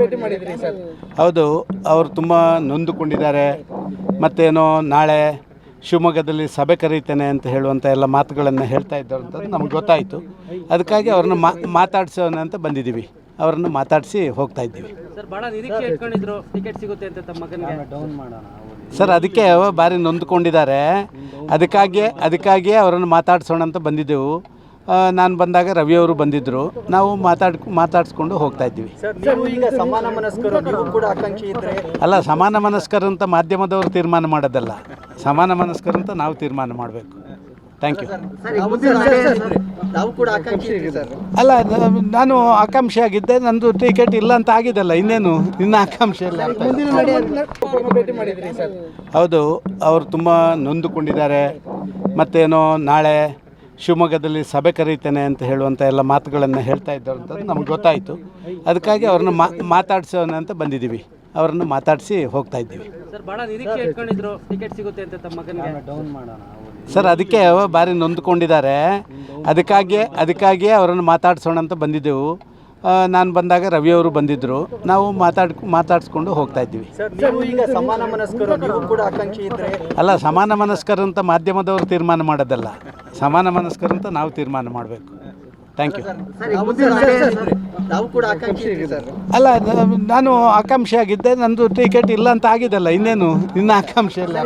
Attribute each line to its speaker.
Speaker 1: ಭೇಟಿ ಮಾಡಿದ್ರಿ ಸರ್?
Speaker 2: ಹೌದು ಅವರು ತುಂಬ ನೊಂದುಕೊಂಡಿದ್ದಾರೆ. ಮತ್ತೇನೋ ನಾಳೆ ಶಿವಮೊಗ್ಗದಲ್ಲಿ ಸಭೆ ಕರೀತೇನೆ ಅಂತ ಹೇಳುವಂಥ ಎಲ್ಲ ಮಾತುಗಳನ್ನು ಹೇಳ್ತಾ ಇದ್ದಾರೆ ಅಂತ ನಮ್ಗೆ ಗೊತ್ತಾಯಿತು. ಅದಕ್ಕಾಗಿ ಅವ್ರನ್ನ ಮಾ ಮಾತಾಡ್ಸೋಣ ಅಂತ ಬಂದಿದ್ದೀವಿ. ಅವರನ್ನು ಮಾತಾಡಿಸಿ ಹೋಗ್ತಾ ಇದ್ದೀವಿ.
Speaker 3: ಸರ್ ಬಹಳ ನಿರೀಕ್ಷೆ ಇಟ್ಕೊಂಡಿದ್ರು. ಟಿಕೆಟ್ ಸಿಗುತ್ತೆ ಅಂತ ತಮ್ಮ ಮಗನಿಗೆ. ಡೌನ್ ಮಾಡೋಣ
Speaker 2: ಸರ್ ಅದಕ್ಕೆ ಭಾರಿ ನೊಂದುಕೊಂಡಿದ್ದಾರೆ. ಅದಕ್ಕಾಗಿಯೇ ಅದಕ್ಕಾಗಿಯೇ ಅವರನ್ನು ಮಾತಾಡಿಸೋಣ ಅಂತ ಬಂದಿದ್ದೆವು. ನಾನು ಬಂದಾಗ ರವಿಯವರು ಬಂದಿದ್ದರು ನಾವು ಮಾತಾಡ್ ಮಾತಾಡಿಸ್ಕೊಂಡು ಹೋಗ್ತಾ
Speaker 1: ಇದ್ವಿ ಸಮಾನ ಮನಸ್ಕರು
Speaker 2: ಅಲ್ಲ ಸಮಾನ ಮನಸ್ಕರಂತ ಅಂತ ಮಾಧ್ಯಮದವರು ತೀರ್ಮಾನ ಮಾಡೋದಲ್ಲ. ಸಮಾನ ಮನಸ್ಕರು ಅಂತ ನಾವು ತೀರ್ಮಾನ ಮಾಡಬೇಕು. ಥ್ಯಾಂಕ್ ಯು
Speaker 1: ನಾವು ಕೂಡ ಆಕಾಂಕ್ಷಿ ಇದ್ರಿ ಸರ್.
Speaker 2: ಅಲ್ಲ ನಾನು ಆಕಾಂಕ್ಷಿ ಆಗಿದ್ದೆ ನಂದು ಟಿಕೆಟ್ ಇಲ್ಲ ಅಂತ ಆಗಿದೆಲ್ಲ ಇನ್ನೇನು? ಇನ್ನು ಆಕಾಂಕ್ಷೆ ಇಲ್ಲ ಹೌದು ಅವರು ತುಂಬ ನೊಂದುಕೊಂಡಿದ್ದಾರೆ. ಮತ್ತೇನೋ ನಾಳೆ ಶಿವಮೊಗ್ಗದಲ್ಲಿ ಸಭೆ ಕರೀತೇನೆ ಅಂತ ಹೇಳುವಂಥ ಎಲ್ಲ ಮಾತುಗಳನ್ನು ಹೇಳ್ತಾ ಇದ್ದಾರೆ ಅಂತ ನಮ್ಗೆ ಗೊತ್ತಾಯಿತು. ಅದಕ್ಕಾಗಿ ಅವ್ರನ್ನ ಮಾ ಮಾತಾಡ್ಸೋಣ ಅಂತ ಬಂದಿದ್ದೀವಿ. ಅವರನ್ನು ಮಾತಾಡಿಸಿ ಹೋಗ್ತಾ ಇದ್ದೀವಿ.
Speaker 3: ಸರ್ ಬಹಳ ನಿರೀಕ್ಷೆ ಇಟ್ಕೊಂಡಿದ್ರು. ಟಿಕೆಟ್ ಸಿಗುತ್ತೆ ಅಂತ ತಮ್ಮ ಮಗನಿಗೆ?
Speaker 2: ಸರ್ ಅದಕ್ಕೆ ಭಾರಿ ನೊಂದ್ಕೊಂಡಿದ್ದಾರೆ. ಅದಕ್ಕಾಗಿಯೇ ಅದಕ್ಕಾಗಿಯೇ ಅವರನ್ನು ಮಾತಾಡ್ಸೋಣ ಅಂತ ಬಂದಿದ್ದೆವು. ನಾನು ಬಂದಾಗ ರವಿಯವರು ಬಂದಿದ್ದರು ನಾವು ಮಾತಾಡ್ ಮಾತಾಡಿಸ್ಕೊಂಡು ಹೋಗ್ತಾ ಇದ್ದೀವಿ.
Speaker 1: ಸರ್ ಈಗ ಸಮಾನ ಕೂಡ ಆಕಾಂಕ್ಷಿ ಇದ್ರೆ
Speaker 2: ಅಲ್ಲ ಸಮಾನ ಮನಸ್ಕರು ಅಂತ ಮಾಧ್ಯಮದವರು ತೀರ್ಮಾನ ಮಾಡೋದಲ್ಲ. ಸಮಾನ ಮನಸ್ಕರು ಅಂತ ನಾವು ತೀರ್ಮಾನ ಮಾಡಬೇಕು. ಥ್ಯಾಂಕ್ ಯು
Speaker 1: ನಾವು ಕೂಡ ಆಕಾಂಕ್ಷಿ ಸರ್.
Speaker 2: ಅಲ್ಲ ನಾನು ಆಕಾಂಕ್ಷಿ ಆಗಿದ್ದೆ ನಂದು ಟಿಕೆಟ್ ಇಲ್ಲ ಅಂತ ಆಗಿದೆಲ್ಲ ಇನ್ನೇನು? ಇನ್ನು ಆಕಾಂಕ್ಷೆ ಇಲ್ಲ